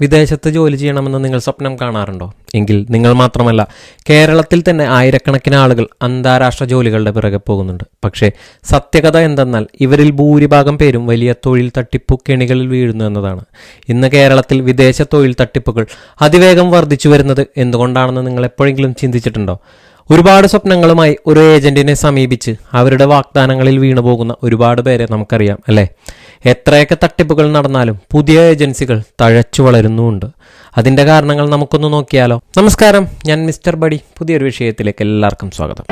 വിദേശത്ത് ജോലി ചെയ്യണമെന്ന് നിങ്ങൾ സ്വപ്നം കാണാറുണ്ടോ? എങ്കിൽ നിങ്ങൾ മാത്രമല്ല കേരളത്തിൽ തന്നെ ആയിരക്കണക്കിന് ആളുകൾ അന്താരാഷ്ട്ര ജോലികളുടെ പിറകെ പോകുന്നുണ്ട്. പക്ഷേ സത്യകഥ എന്തെന്നാൽ ഇവരിൽ ഭൂരിഭാഗം പേരും വലിയ തൊഴിൽ തട്ടിപ്പു കെണികളിൽ വീഴുന്നു എന്നതാണ്. ഇന്ന് കേരളത്തിൽ വിദേശ തൊഴിൽ തട്ടിപ്പുകൾ അതിവേഗം വർദ്ധിച്ചു വരുന്നത് എന്തുകൊണ്ടാണെന്ന് നിങ്ങൾ എപ്പോഴെങ്കിലും ചിന്തിച്ചിട്ടുണ്ടോ? ഒരുപാട് സ്വപ്നങ്ങളുമായി ഒരു ഏജന്റിനെ സമീപിച്ച് അവരുടെ വാഗ്ദാനങ്ങളിൽ വീണുപോകുന്ന ഒരുപാട് പേരെ നമുക്കറിയാം അല്ലേ? എത്രയൊക്കെ തട്ടിപ്പുകൾ നടന്നാലും പുതിയ ഏജൻസികൾ തഴച്ചു വളരുന്നുമുണ്ട്. അതിന്റെ കാരണങ്ങൾ നമുക്കൊന്ന് നോക്കിയാലോ? നമസ്കാരം ഞാൻ മിസ്റ്റർ ബഡി. പുതിയൊരു വിഷയത്തിലേക്ക് എല്ലാവർക്കും സ്വാഗതം.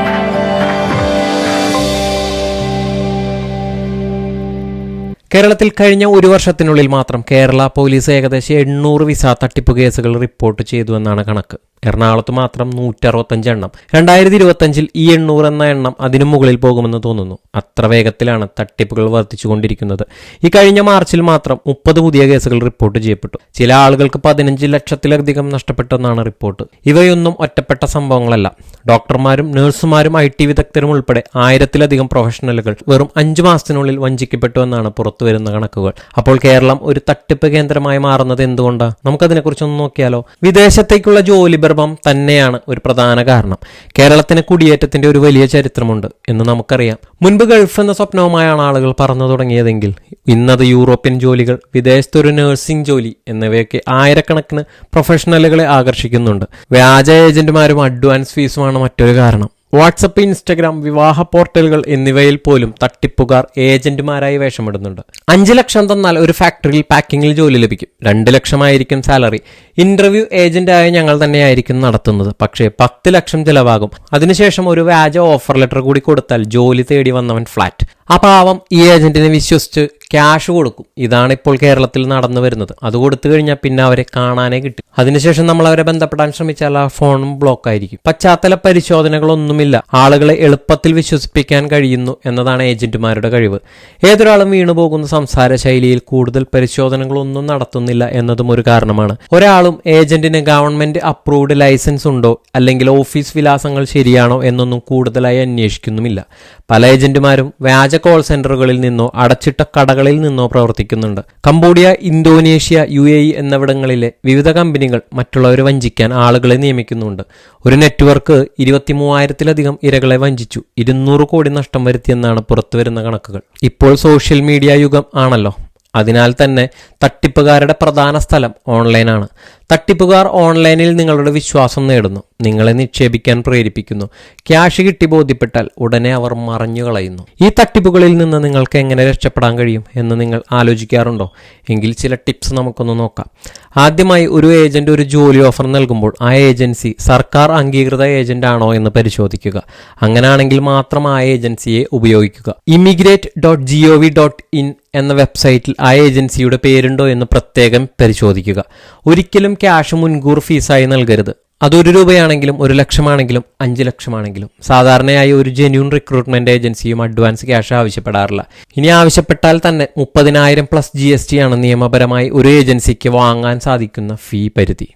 കേരളത്തിൽ കഴിഞ്ഞ ഒരു വർഷത്തിനുള്ളിൽ മാത്രം കേരള പോലീസ് ഏകദേശം എണ്ണൂറ് വിസ തട്ടിപ്പ് കേസുകൾ റിപ്പോർട്ട് ചെയ്തു എന്നാണ് കണക്ക്. എറണാകുളത്ത് മാത്രം നൂറ്ററുപത്തഞ്ച് എണ്ണം രണ്ടായിരത്തി ഇരുപത്തഞ്ചിൽ ഈ എണ്ണൂറ് എന്ന എണ്ണം അതിനു മുകളിൽ പോകുമെന്ന് തോന്നുന്നു. അത്ര വേഗത്തിലാണ് തട്ടിപ്പുകൾ വർദ്ധിച്ചുകൊണ്ടിരിക്കുന്നത്. ഈ കഴിഞ്ഞ മാർച്ചിൽ മാത്രം മുപ്പത് പുതിയ കേസുകൾ റിപ്പോർട്ട് ചെയ്യപ്പെട്ടു. ചില ആളുകൾക്ക് പതിനഞ്ച് ലക്ഷത്തിലധികം നഷ്ടപ്പെട്ടെന്നാണ് റിപ്പോർട്ട്. ഇവയൊന്നും ഒറ്റപ്പെട്ട സംഭവങ്ങളല്ല. ഡോക്ടർമാരും നഴ്സുമാരും ഐ ടി വിദഗ്ധരും ഉൾപ്പെടെ ആയിരത്തിലധികം പ്രൊഫഷണലുകൾ വെറും അഞ്ചു മാസത്തിനുള്ളിൽ വഞ്ചിക്കപ്പെട്ടു എന്നാണ് പുറത്തുവരുന്ന കണക്കുകൾ. അപ്പോൾ കേരളം ഒരു തട്ടിപ്പ് കേന്ദ്രമായി മാറുന്നത് എന്തുകൊണ്ടാണ് നമുക്കതിനെക്കുറിച്ചൊന്ന് നോക്കിയാലോ? വിദേശത്തേക്കുള്ള ജോലി ബർഭം തന്നെയാണ് ഒരു പ്രധാന കാരണം. കേരളത്തിന് കുടിയേറ്റത്തിന്റെ ഒരു വലിയ ചരിത്രമുണ്ട് എന്ന് നമുക്കറിയാം. മുൻപ് ഗൾഫ് എന്ന സ്വപ്നവുമായാണ് ആളുകൾ പറഞ്ഞു തുടങ്ങിയതെങ്കിൽ ഇന്നത് യൂറോപ്യൻ ജോലികൾ വിദേശത്തൊരു നഴ്സിംഗ് ജോലി എന്നിവയൊക്കെ ആയിരക്കണക്കിന് പ്രൊഫഷണലുകളെ ആകർഷിക്കുന്നുണ്ട്. വ്യാജ ഏജന്റുമാരും അഡ്വാൻസ് ഫീസുമാണ് മറ്റൊരു കാരണം. വാട്സപ്പ് ഇൻസ്റ്റഗ്രാം വിവാഹ പോർട്ടലുകൾ എന്നിവയിൽ പോലും തട്ടിപ്പുകാർ ഏജന്റുമാരായി വേഷമിടുന്നുണ്ട്. അഞ്ച് ലക്ഷം തന്നാൽ ഒരു ഫാക്ടറിയിൽ പാക്കിങ്ങിൽ ജോലി ലഭിക്കും. രണ്ട് ലക്ഷമായിരിക്കും സാലറി. ഇന്റർവ്യൂ ഏജന്റായ ഞങ്ങൾ തന്നെയായിരിക്കും നടത്തുന്നത്. പക്ഷേ പത്ത് ലക്ഷം ചിലവാകും. അതിനുശേഷം ഒരു വ്യാജ ഓഫർ ലെറ്റർ കൂടി കൊടുത്താൽ ജോലി തേടി വന്നവൻ ഫ്ലാറ്റ്. ആ പാവം ഈ ഏജന്റിനെ വിശ്വസിച്ച് ക്യാഷ് കൊടുക്കും. ഇതാണ് ഇപ്പോൾ കേരളത്തിൽ നടന്നു വരുന്നത്. അത് കൊടുത്തു കഴിഞ്ഞാൽ പിന്നെ അവരെ കാണാനേ കിട്ടും. അതിനുശേഷം നമ്മൾ അവരെ ബന്ധപ്പെടാൻ ശ്രമിച്ചാൽ ആ ഫോണും ബ്ലോക്ക് ആയിരിക്കും. പശ്ചാത്തല പരിശോധനകളൊന്നുമില്ല. ആളുകളെ എളുപ്പത്തിൽ വിശ്വസിപ്പിക്കാൻ കഴിയുന്നു എന്നതാണ് ഏജന്റുമാരുടെ കഴിവ്. ഏതൊരാളും വീണുപോകുന്ന സംസാര ശൈലിയിൽ കൂടുതൽ പരിശോധനകളൊന്നും നടത്തുന്നില്ല എന്നതും ഒരു കാരണമാണ്. ഒരാളും ഏജന്റിന് ഗവൺമെന്റ് അപ്രൂവ്ഡ് ലൈസൻസ് ഉണ്ടോ അല്ലെങ്കിൽ ഓഫീസ് വിലാസങ്ങൾ ശരിയാണോ എന്നൊന്നും കൂടുതലായി അന്വേഷിക്കുന്നുമില്ല. പല ഏജന്റുമാരും വ്യാജ കോൾ സെന്ററുകളിൽ നിന്നോ അടച്ചിട്ട കടകളിൽ നിന്നോ പ്രവർത്തിക്കുന്നുണ്ട്. Cambodia Indonesia U A E എന്നിവിടങ്ങളിലെ വിവിധ കമ്പനികൾ മറ്റുള്ളവരെ വഞ്ചിക്കാൻ ആളുകളെ നിയമിക്കുന്നുണ്ട്. ഒരു നെറ്റ്വർക്ക് ഇരുപത്തി മൂവായിരത്തിലധികം ഇരകളെ വഞ്ചിച്ചു. ഇരുന്നൂറ് കോടി നഷ്ടം വരുത്തിയെന്നാണ് പുറത്തുവരുന്ന കണക്കുകൾ. ഇപ്പോൾ സോഷ്യൽ മീഡിയ യുഗം ആണല്ലോ. അതിനാൽ തന്നെ തട്ടിപ്പുകാരുടെ പ്രധാന സ്ഥലം ഓൺലൈനാണ് തട്ടിപ്പുകാർ ഓൺലൈനിൽ നിങ്ങളുടെ വിശ്വാസം നേടുന്നു. നിങ്ങളെ നിക്ഷേപിക്കാൻ പ്രേരിപ്പിക്കുന്നു. ക്യാഷ് കിട്ടി ബോധ്യപ്പെട്ടാൽ ഉടനെ അവർ മറഞ്ഞു കളയുന്നു. ഈ തട്ടിപ്പുകളിൽ നിന്ന് നിങ്ങൾക്ക് എങ്ങനെ രക്ഷപ്പെടാൻ കഴിയും എന്ന് നിങ്ങൾ ആലോചിക്കാറുണ്ടോ? എങ്കിൽ ചില ടിപ്സ് നമുക്കൊന്ന് നോക്കാം. ആദ്യമായി ഒരു ഏജന്റ് ഒരു ജോലി ഓഫർ നൽകുമ്പോൾ ആ ഏജൻസി സർക്കാർ അംഗീകൃത ഏജന്റ് ആണോ എന്ന് പരിശോധിക്കുക. അങ്ങനെയാണെങ്കിൽ മാത്രം ആ ഏജൻസിയെ ഉപയോഗിക്കുക. Immigrate dot G O V dot in എന്ന വെബ്സൈറ്റിൽ ആ ഏജൻസിയുടെ പേരുണ്ടോ എന്ന് പ്രത്യേകം പരിശോധിക്കുക. ഒരിക്കലും ക്യാഷ് മുൻകൂർ ഫീസായി നൽകരുത്. അതൊരു രൂപയാണെങ്കിലും ഒരു ലക്ഷമാണെങ്കിലും അഞ്ച് ലക്ഷമാണെങ്കിലും. സാധാരണയായി ഒരു ജെന്യൂൺ റിക്രൂട്ട്മെന്റ് ഏജൻസിയും അഡ്വാൻസ് ക്യാഷ് ആവശ്യപ്പെടാറില്ല. ഇനി ആവശ്യപ്പെട്ടാൽ തന്നെ മുപ്പതിനായിരം പ്ലസ് ജി എസ് ടി ആണ് നിയമപരമായി ഒരു ഏജൻസിക്ക് വാങ്ങാൻ സാധിക്കുന്ന ഫീ പരിധി.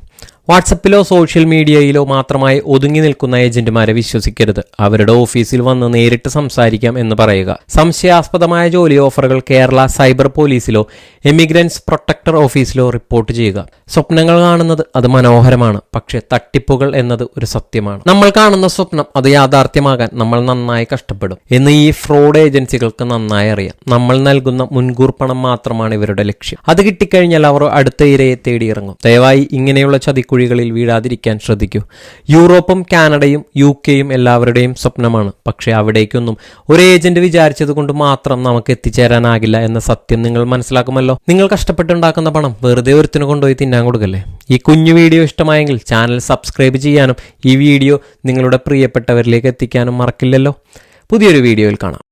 വാട്സപ്പിലോ സോഷ്യൽ മീഡിയയിലോ മാത്രമായി ഒതുങ്ങി നിൽക്കുന്ന ഏജന്റുമാരെ വിശ്വസിക്കരുത്. അവരുടെ ഓഫീസിൽ വന്ന് നേരിട്ട് സംസാരിക്കാം എന്ന് പറയുക. സംശയാസ്പദമായ ജോലി ഓഫറുകൾ കേരള സൈബർ പോലീസിലോ എമിഗ്രൻസ് പ്രൊട്ടക്ടർ ഓഫീസിലോ റിപ്പോർട്ട് ചെയ്യുക. സ്വപ്നങ്ങൾ കാണുന്നത് അത് മനോഹരമാണ്. പക്ഷേ തട്ടിപ്പുകൾ എന്നത് ഒരു സത്യമാണ്. നമ്മൾ കാണുന്ന സ്വപ്നം അത് യാഥാർത്ഥ്യമാകാൻ നമ്മൾ നന്നായി കഷ്ടപ്പെടും എന്ന് ഈ ഫ്രോഡ് ഏജൻസികൾക്ക് നന്നായി അറിയാം. നമ്മൾ നൽകുന്ന മുൻകൂർ പണം മാത്രമാണ് ഇവരുടെ ലക്ഷ്യം. അത് കിട്ടിക്കഴിഞ്ഞാൽ അവർ അടുത്ത ഇരയെ തേടിയിറങ്ങും. ദയവായി ഇങ്ങനെയുള്ള ചതിക്കുഴികളിൽ വീഴാതിരിക്കാൻ ശ്രദ്ധിക്കൂ. യൂറോപ്പും കാനഡയും യു കെയും എല്ലാവരുടെയും സ്വപ്നമാണ്. പക്ഷേ അവിടേക്കൊന്നും ഒരു ഏജന്റ് വിചാരിച്ചത് കൊണ്ട് മാത്രം നമുക്ക് എത്തിച്ചേരാനാകില്ല എന്ന സത്യം നിങ്ങൾ മനസ്സിലാക്കുമല്ലോ. നിങ്ങൾ കഷ്ടപ്പെട്ടുണ്ടാക്കുന്ന പണം വെറുതെ ഒരുത്തിന് കൊണ്ടുപോയി തിന്നാൻ കൊടുക്കല്ലേ? ഈ കുഞ്ഞു വീഡിയോ ഇഷ്ടമായെങ്കിൽ ചാനൽ സബ്സ്ക്രൈബ് ചെയ്യാനും ഈ വീഡിയോ നിങ്ങളുടെ പ്രിയപ്പെട്ടവരിലേക്ക് എത്തിക്കാനും മറക്കില്ലല്ലോ. പുതിയൊരു വീഡിയോയിൽ കാണാം.